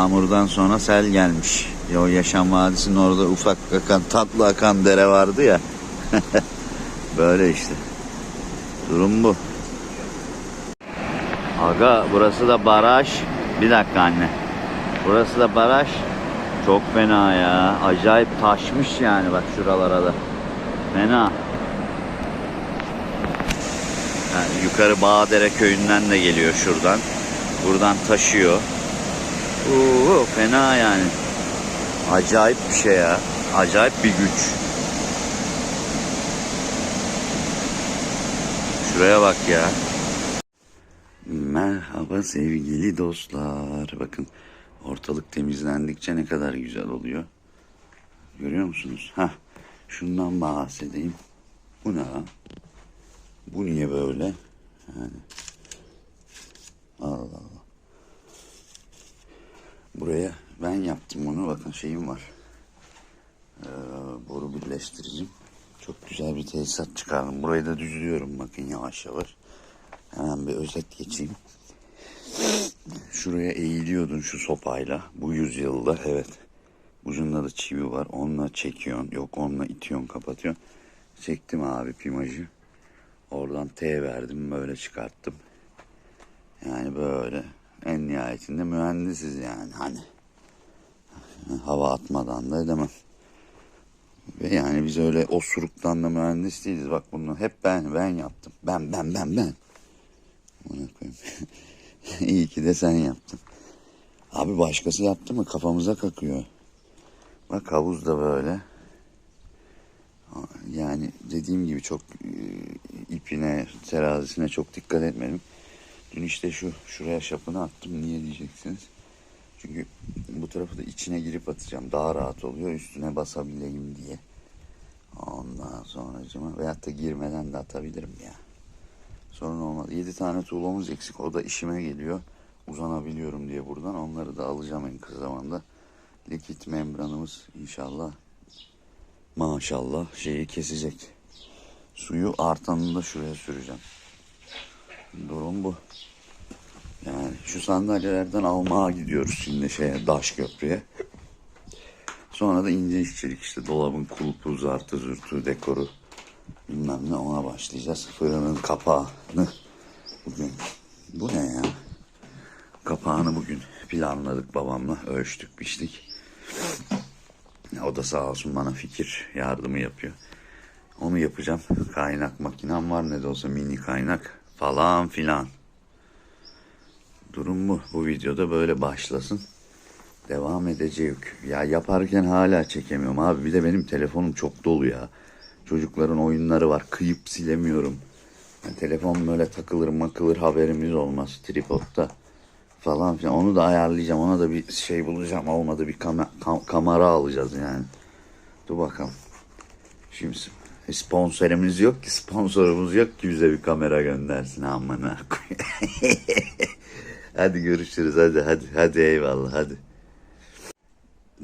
Yağmurdan sonra sel gelmiş. Ya o Yaşam Vadisi'nin orada ufak akan, tatlı akan dere vardı ya. Böyle işte. Durum bu. Aga burası da baraj. Bir dakika anne. Burası da baraj. Çok fena ya. Acayip taşmış yani bak şuralara da. Fena. Yani yukarı Bağdere köyünden de geliyor şuradan. Buradan taşıyor. Oo, fena yani. Acayip bir şey ya. Acayip bir güç. Şuraya bak ya. Merhaba sevgili dostlar. Bakın ortalık temizlendikçe ne kadar güzel oluyor. Görüyor musunuz? Hah. Şundan bahsedeyim. Bu ne? Bu niye böyle? Yani. Allah Allah. Buraya ben yaptım bunu. Bakın şeyim var. Ee, boru birleştiricim. Çok güzel bir tesisat çıkardım. Burayı da düzlüyorum bakın yavaş yavaş. Hemen bir özet geçeyim. Şuraya eğiliyordun şu sopayla. Bu yüzyılda evet. Ucunda da çivi var. Onunla çekiyorsun. Yok onunla itiyorsun kapatıyorsun. Çektim abi pimajı. Oradan T verdim böyle çıkarttım. Yani böyle en nihayetinde mühendisiz yani hani. Hava atmadan da edemem. Ve yani biz öyle osuruktan da mühendis değiliz. Bak bunu hep ben ben yaptım. Ben ben ben ben. Ona koyayım. İyi ki de sen yaptın. Abi başkası yaptı mı kafamıza kakıyor. Bak havuz da böyle. Yani dediğim gibi çok e, ipine, terazisine çok dikkat etmedim. Dün işte şu şuraya şapını attım. Niye diyeceksiniz? Çünkü bu tarafı da içine girip atacağım. Daha rahat oluyor üstüne basabileyim diye. Ondan sonra veyahut da girmeden de atabilirim ya. Sorun olmaz. 7 tane tuğlamız eksik. O da işime geliyor. Uzanabiliyorum diye buradan. Onları da alacağım en kısa zamanda. Likit membranımız inşallah maşallah şeyi kesecek. Suyu artanını da şuraya süreceğim. Durum bu. Yani şu sandalyelerden almaya gidiyoruz şimdi şeye Daş Köprü'ye. Sonra da ince işçilik işte dolabın kulpu, zartı, zürtü, dekoru bilmem ne ona başlayacağız. Fırının kapağını bugün bu ne ya? Kapağını bugün planladık babamla ölçtük biçtik. O da sağ olsun bana fikir yardımı yapıyor. Onu yapacağım. Kaynak makinem var ne de olsa mini kaynak falan filan. Durum bu. Bu videoda böyle başlasın. Devam edecek. Ya yaparken hala çekemiyorum abi. Bir de benim telefonum çok dolu ya. Çocukların oyunları var. Kıyıp silemiyorum. Yani telefon böyle takılır makılır haberimiz olmaz. Tripodda falan filan. Onu da ayarlayacağım. Ona da bir şey bulacağım. Olmadı bir kam- kam- kamera alacağız yani. Dur bakalım. Şimdi sponsorumuz yok ki. Sponsorumuz yok ki bize bir kamera göndersin. Amına hadi görüşürüz. Hadi hadi. Hadi eyvallah hadi.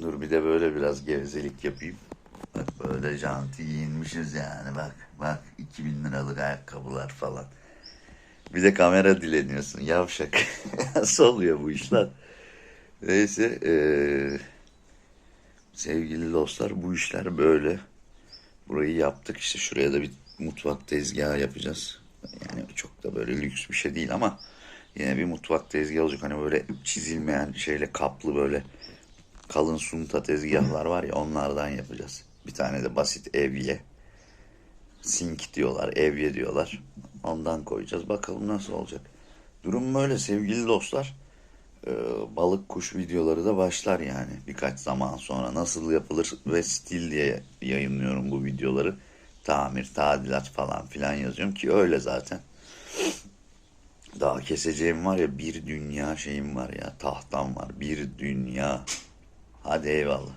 Dur bir de böyle biraz gevezelik yapayım. Bak böyle janti giyinmişiz yani bak. Bak 2000 liralık ayakkabılar falan. Bir de kamera dileniyorsun yavşak. Nasıl oluyor bu işler? Neyse eee, sevgili dostlar bu işler böyle. Burayı yaptık işte şuraya da bir mutfak tezgahı yapacağız. Yani çok da böyle lüks bir şey değil ama yine bir mutfak tezgahı olacak. Hani böyle çizilmeyen şeyle kaplı böyle kalın sunta tezgahlar var ya onlardan yapacağız. Bir tane de basit evye. Sink diyorlar, evye diyorlar. Ondan koyacağız. Bakalım nasıl olacak. Durum böyle sevgili dostlar. Ee, balık kuş videoları da başlar yani birkaç zaman sonra. Nasıl yapılır ve stil diye yayınlıyorum bu videoları. Tamir, tadilat falan filan yazıyorum ki öyle zaten. Daha keseceğim var ya bir dünya şeyim var ya tahtam var bir dünya. Hadi eyvallah.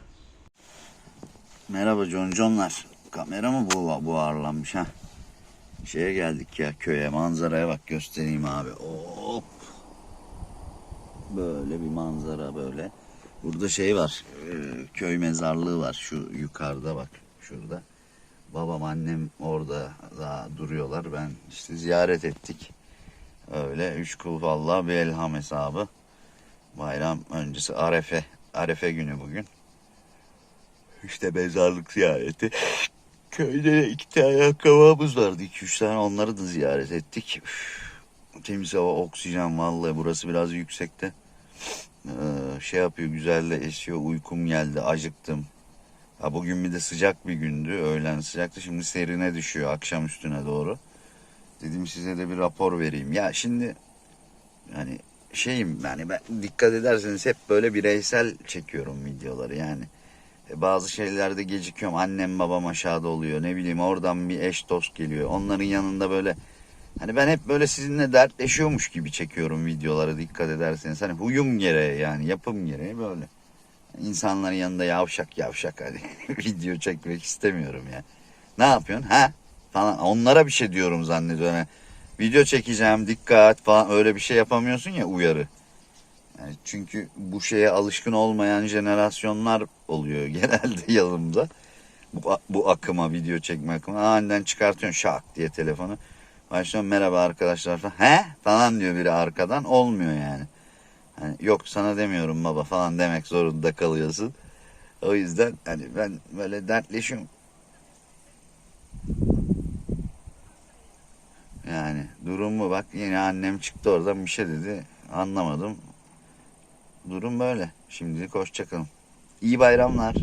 Merhaba John John'lar. Kamera mı bu buharlanmış ha? Şeye geldik ya köye manzaraya bak göstereyim abi. Hop. Böyle bir manzara böyle. Burada şey var. e, Köy mezarlığı var şu yukarıda bak şurada. Babam annem orada daha duruyorlar. Ben işte ziyaret ettik. Öyle üç kul vallahi bir elham hesabı. Bayram öncesi Arefe. Arefe günü bugün. İşte mezarlık ziyareti. Köyde iki tane akrabamız vardı. iki üç tane onları da ziyaret ettik. Üf, temiz hava, oksijen vallahi burası biraz yüksekte. Ee, şey yapıyor güzel de esiyor. Uykum geldi, acıktım. Ha, bugün bir de sıcak bir gündü. Öğlen sıcaktı. Şimdi serine düşüyor akşam üstüne doğru. Dedim size de bir rapor vereyim. Ya şimdi hani şeyim yani ben dikkat ederseniz hep böyle bireysel çekiyorum videoları yani. E, Bazı şeylerde gecikiyorum. Annem babam aşağıda oluyor. Ne bileyim oradan bir eş dost geliyor. Onların yanında böyle hani ben hep böyle sizinle dertleşiyormuş gibi çekiyorum videoları dikkat ederseniz. Hani huyum gereği yani yapım gereği böyle. İnsanların yanında yavşak yavşak hani video çekmek istemiyorum ya. Ne yapıyorsun ha? Falan onlara bir şey diyorum zannediyorum. Hani video çekeceğim dikkat falan öyle bir şey yapamıyorsun ya uyarı. Yani çünkü bu şeye alışkın olmayan jenerasyonlar oluyor genelde yanımda. Bu, bu akıma video çekme akıma aniden çıkartıyorsun şak diye telefonu. Başlıyorsun merhaba arkadaşlar falan. He falan diyor biri arkadan olmuyor yani. Hani yok sana demiyorum baba falan demek zorunda kalıyorsun. O yüzden hani ben böyle dertleşiyorum. Yani durum bu bak yine annem çıktı oradan bir şey dedi anlamadım. Durum böyle. Şimdilik hoşçakalın. İyi bayramlar.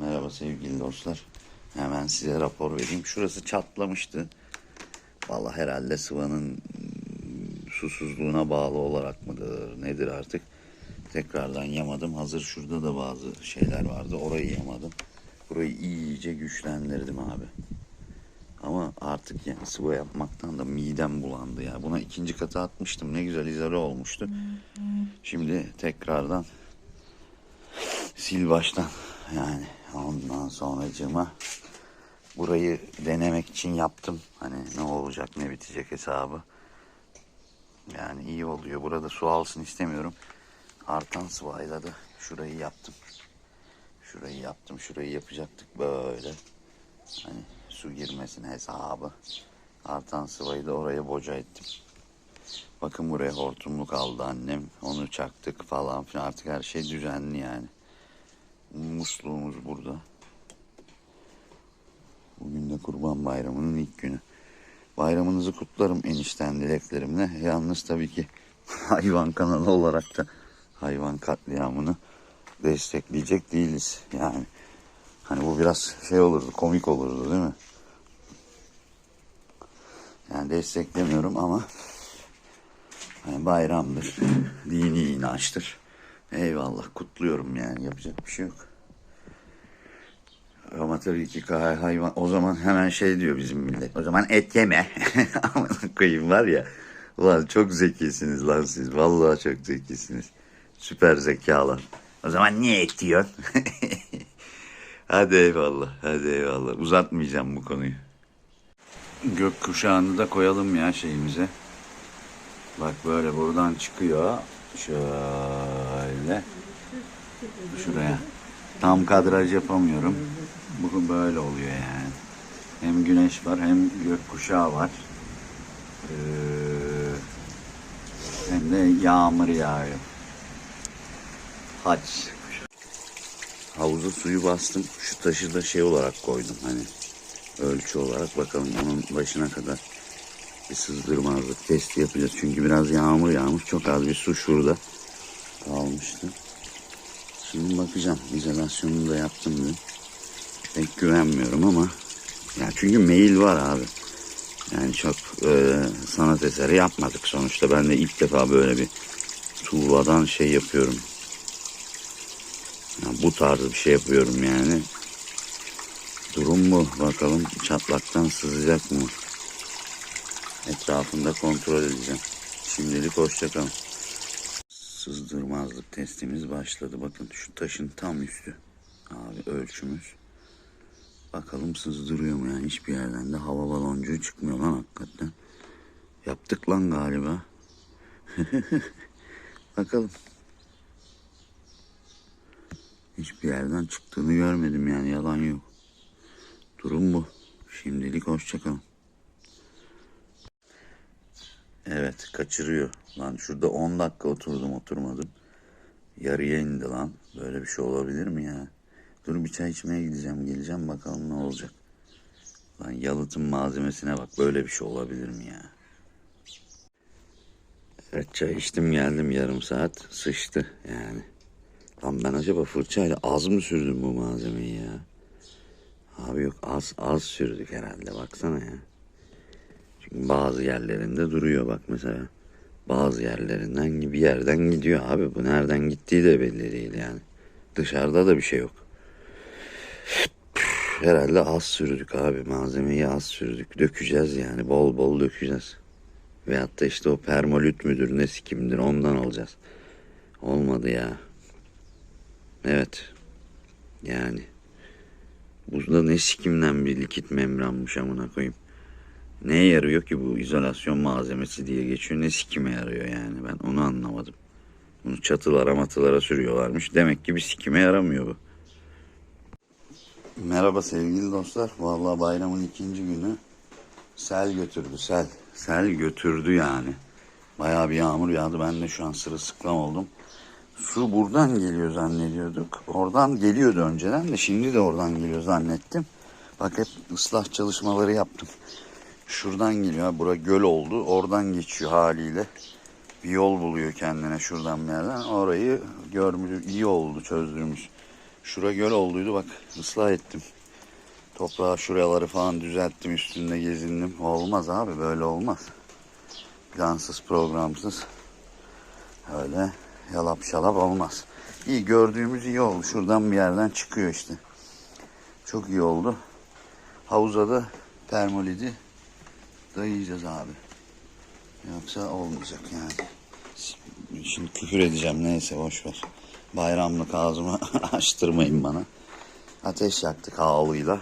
Merhaba sevgili dostlar. Hemen size rapor vereyim. Şurası çatlamıştı. Vallahi herhalde sıvanın susuzluğuna bağlı olarak mıdır nedir artık. Tekrardan yamadım. Hazır şurada da bazı şeyler vardı. Orayı yamadım. Burayı iyice güçlendirdim abi. Ama artık yani sıva yapmaktan da midem bulandı ya. Buna ikinci katı atmıştım. Ne güzel izole olmuştu. Şimdi tekrardan sil baştan yani ondan sonracığıma burayı denemek için yaptım. Hani ne olacak ne bitecek hesabı. Yani iyi oluyor. Burada su alsın istemiyorum. Artan sıvayla da şurayı yaptım. Şurayı yaptım. Şurayı yapacaktık böyle. Hani su girmesin hesabı. Artan sıvayı da oraya boca ettim. Bakın buraya hortumluk aldı annem. Onu çaktık falan filan. Artık her şey düzenli yani. Musluğumuz burada. Bugün de Kurban Bayramı'nın ilk günü. Bayramınızı kutlarım enişten dileklerimle. Yalnız tabii ki hayvan kanalı olarak da hayvan katliamını destekleyecek değiliz. Yani hani bu biraz şey olurdu, komik olurdu değil mi? Yani desteklemiyorum ama hani bayramdır, dini inançtır. Eyvallah kutluyorum yani yapacak bir şey yok. Ama tabii ki hay- hayvan o zaman hemen şey diyor bizim millet. O zaman et yeme. Koyayım var ya. Ulan çok zekisiniz lan siz. Vallahi çok zekisiniz. Süper zekalar. O zaman niye et yiyorsun? hadi eyvallah. Hadi eyvallah. Uzatmayacağım bu konuyu. Gök kuşağını da koyalım ya şeyimize. Bak böyle buradan çıkıyor. Şöyle. Şuraya. Tam kadraj yapamıyorum. Bugün böyle oluyor yani. Hem güneş var hem gökkuşağı var. Ee, hem de yağmur yağıyor. Haç. Havuza suyu bastım. Şu taşı da şey olarak koydum hani ölçü olarak bakalım onun başına kadar bir sızdırmazlık testi yapacağız. Çünkü biraz yağmur yağmış. Çok az bir su şurada kalmıştı. Şimdi bakacağım. İzolasyonunu da yaptım dün. Pek güvenmiyorum ama ya çünkü mail var abi. Yani çok e, sanat eseri yapmadık sonuçta. Ben de ilk defa böyle bir tuğladan şey yapıyorum. Ya bu tarz bir şey yapıyorum yani. Durum bu. Bakalım çatlaktan sızacak mı? Etrafında kontrol edeceğim. Şimdilik hoşçakalın. Sızdırmazlık testimiz başladı. Bakın şu taşın tam üstü. Abi ölçümüz. Bakalım sızdırıyor mu yani hiçbir yerden de hava baloncuğu çıkmıyor lan hakikaten. Yaptık lan galiba. Bakalım. Hiçbir yerden çıktığını görmedim yani yalan yok. Durum bu. Şimdilik hoşçakalın. Evet kaçırıyor. Lan şurada 10 dakika oturdum oturmadım. Yarıya indi lan. Böyle bir şey olabilir mi ya? Dur bir çay içmeye gideceğim. Geleceğim bakalım ne olacak. Lan yalıtım malzemesine bak. Böyle bir şey olabilir mi ya? Evet çay içtim geldim yarım saat. Sıçtı yani. Lan ben acaba fırçayla az mı sürdüm bu malzemeyi ya? Abi yok az az sürdük herhalde baksana ya. Bazı yerlerinde duruyor bak mesela. Bazı yerlerinden bir yerden gidiyor abi. Bu nereden gittiği de belli değil yani. Dışarıda da bir şey yok. Herhalde az sürdük abi. Malzemeyi az sürdük. Dökeceğiz yani. Bol bol dökeceğiz. Veyahut da işte o permolüt müdür ne sikimdir ondan alacağız. Olmadı ya. Evet. Yani. Bu da ne sikimden bir likit membranmış amına koyayım. Neye yarıyor ki bu izolasyon malzemesi diye geçiyor. Ne sikime yarıyor yani ben onu anlamadım. Bunu çatılara matılara sürüyorlarmış. Demek ki bir sikime yaramıyor bu. Merhaba sevgili dostlar. Vallahi bayramın ikinci günü sel götürdü sel. Sel götürdü yani. Bayağı bir yağmur yağdı. Ben de şu an sırılsıklam oldum. Su buradan geliyor zannediyorduk. Oradan geliyordu önceden de şimdi de oradan geliyor zannettim. Bak hep ıslah çalışmaları yaptım. Şuradan geliyor. Bura göl oldu. Oradan geçiyor haliyle. Bir yol buluyor kendine şuradan bir yerden. Orayı görmüş, iyi oldu çözdürmüş. Şura göl olduydu bak ıslah ettim. Toprağı şuraları falan düzelttim üstünde gezindim. Olmaz abi böyle olmaz. Plansız programsız. Öyle yalap şalap olmaz. İyi gördüğümüz iyi oldu. Şuradan bir yerden çıkıyor işte. Çok iyi oldu. Havuza da termolidi dayayacağız abi. Yoksa olmayacak yani. Şimdi küfür edeceğim neyse boş ver. Bayramlık ağzımı açtırmayın bana. Ateş yaktık havluyla.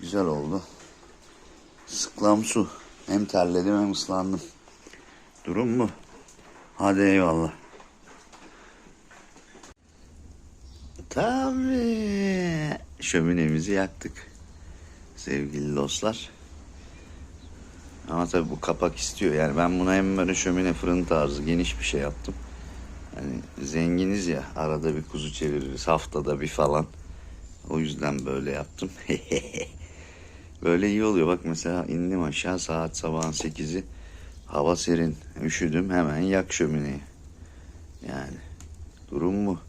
Güzel oldu. Sıklam su. Hem terledim hem ıslandım. Durum bu. Hadi eyvallah. Tabii. Şöminemizi yaktık. Sevgili dostlar. Ama tabii bu kapak istiyor. Yani ben buna hem böyle şömine fırın tarzı geniş bir şey yaptım. Hani zenginiz ya arada bir kuzu çeviririz haftada bir falan. O yüzden böyle yaptım. böyle iyi oluyor. Bak mesela indim aşağı saat sabahın 8'i. Hava serin. Üşüdüm hemen yak şömineyi. Yani durum bu.